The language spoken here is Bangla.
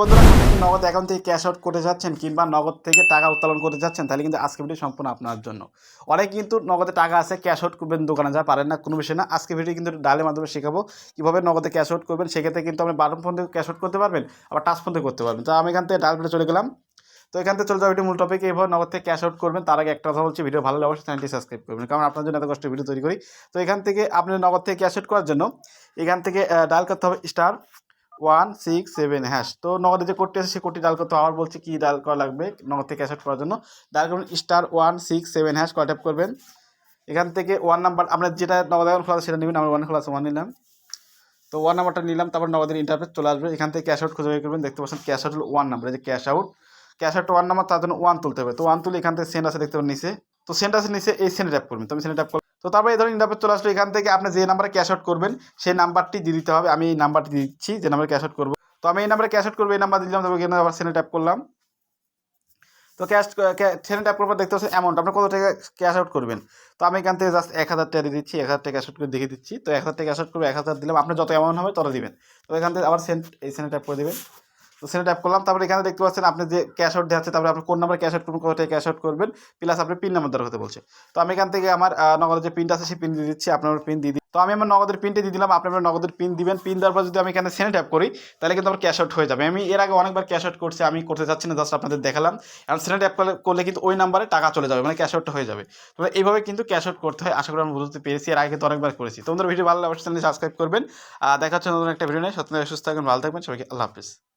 বন্ধুরা নগদ অ্যাকাউন্ট থেকে ক্যাশ আউট করতে যাচ্ছেন কিংবা নগদ থেকে টাকা উত্তোলন করতে যাচ্ছেন, তাহলে কিন্তু আজকে ভিডিও সম্পূর্ণ আপনার জন্য। অনেক কিন্তু নগদে টাকা আছে ক্যাশ আউট করবেন দোকানে, যা পারেন না, কোনো বিষয় না। আজকে ভিডিও কিন্তু ডালের মাধ্যমে শেখাবো কীভাবে নগদে ক্যাশ আউট করবেন, সেক্ষেত্রে কিন্তু আপনি বাটন ফোন থেকে ক্যাশ আউট করতে পারবেন, আবার টাচ ফোন থেকে করতে পারবেন। তো আমি এখান থেকে ডাল চলে গেলাম। তো এখান থেকে চলে যাব এটি মূল টপিক এইভাবে নগদ থেকে ক্যাশ আউট করবেন, তার আগে একটা কথা বলছি ভিডিও ভালো অবশ্যই চ্যানেলটি সাবস্ক্রাইব করবেন, কারণ আপনার জন্য এত কষ্ট ভিডিও তৈরি করি। তো এখান থেকে আপনি নগদ থেকে ক্যাশ আউট করার জন্য, এখান থেকে ডাল করতে হবে star one, six, seven hash তো নগদে যে কোডটি আছে সেই কোডটি ডাল করতে আবার বলছি কী ডাল করা লাগবে, নগদ থেকে ক্যাশ আউট করার জন্য। ডাল করবেন star one six seven hash call tap করবেন। এখান থেকে ওয়ান নাম্বার আমরা যেটা নগদ অ্যাকাউন্ট খোলা সেটা নেবেন, আমরা ওয়ান খোলা আছে ওয়ান নিলাম। তো ওয়ান নাম্বারটা নিলাম, তারপর নগদের ইন্টারফেস চলে আসবে। এখান থেকে ক্যাশ আউট খুঁজে বের করবেন, দেখতে পাচ্ছেন ক্যাশ আউট হলো ওয়ান নাম্বার যে cash out cash out one number তার জন্য ওয়ান তুলতে হবে। তো ওয়ান তুলে এখান থেকে সেন্ড আছে, দেখতে পাবেন নিচে। তো সেন্ড আছে নিচে, এই সেন্ড ট্যাপ করবেন। তো আমি সেন্ড ট্যাপ তো তারপরে ধরুন ইন্টারফেস চলে আসলো, এখান থেকে আপনি যে নাম্বারে ক্যাশ আউট করবেন, সেই নাম্বারটি দিয়ে দিতে হবে। আমি এই নাম্বারটি দিচ্ছি, যে নাম্বারে ক্যাশ আউট করব। তো আমি এই নাম্বারে ক্যাশ আউট করব, এই নাম্বার দিলাম, তারপর এখানে আবার সেন্ড ট্যাপ করলাম। তো ক্যাশ সেন্ড ট্যাপ করবার দেখতে পাচ্ছেন অ্যামাউন্ট আপনি কত টাকা ক্যাশ আউট করবেন? তো আমি এখান থেকে জাস্ট এক হাজার টাকা দিয়ে দিচ্ছি, এক হাজার টাকা ক্যাশ আউট করে দেখিয়ে দিচ্ছি। তো এক হাজার টাকা ক্যাশ আউট করবে, এক হাজার দিলাম আপনি যত অ্যামাউন্ট হবে তত দিবেন। তো এখান থেকে আবার সেন্ড এই সেন্ড ট্যাপ করে দেবেন। তো সেটা ট্যাপ করলাম। তারপরে এখানে দেখতে পাচ্ছেন আপনি যে ক্যাশ আউট দেওয়া আছে তারপরে আপনি কোন নাম্বার ক্যাশ আউট করবেন টাকা ক্যাশ আউট করবেন প্লাস আপনি পিন নাম্বার দরকার হতে বলছে। তো আমি এখান থেকে আমার নগদের যে পিনটা আছে, সেই পিন দিয়ে দিচ্ছি, আপনার পিন দিয়ে তো আমি আমার নগদের পিনটা দিয়ে দিলাম, আপনি আমার নগদের পিন দিবেন। পিন দেওয়ার পর যদি আমি এখানে সেনে ট্যাপ করি, তাহলে কিন্তু আমার ক্যাশ আউট হয়ে যাবে। আমি এর আগে অনেকবার ক্যাশ আউট করছি, আমি করতে চাচ্ছি না জাস্ট আপনাদের দেখালাম। এখন সেনে ট্যাপ করলে কিন্তু ওই নাম্বারে টাকা চলে যাবে মানে ক্যাশ আউটটা হয়ে যাবে। তো এইভাবে কিন্তু ক্যাশ আউট করতে হয়, আশা করি আমি বুঝতে পেরেছি। এর আগে কিন্তু অনেকবার করেছি। তোমাদের ভিডিও ভালো লাগলে অবশ্যই চ্যানেল সাবস্ক্রাইব করবেন। আর দেখা হচ্ছে নতুন একটা ভিডিও নেই সত্যি সুস্থ থাকবেন, ভালো থাকবেন, সবাইকে আল্লাহ হাফিজ।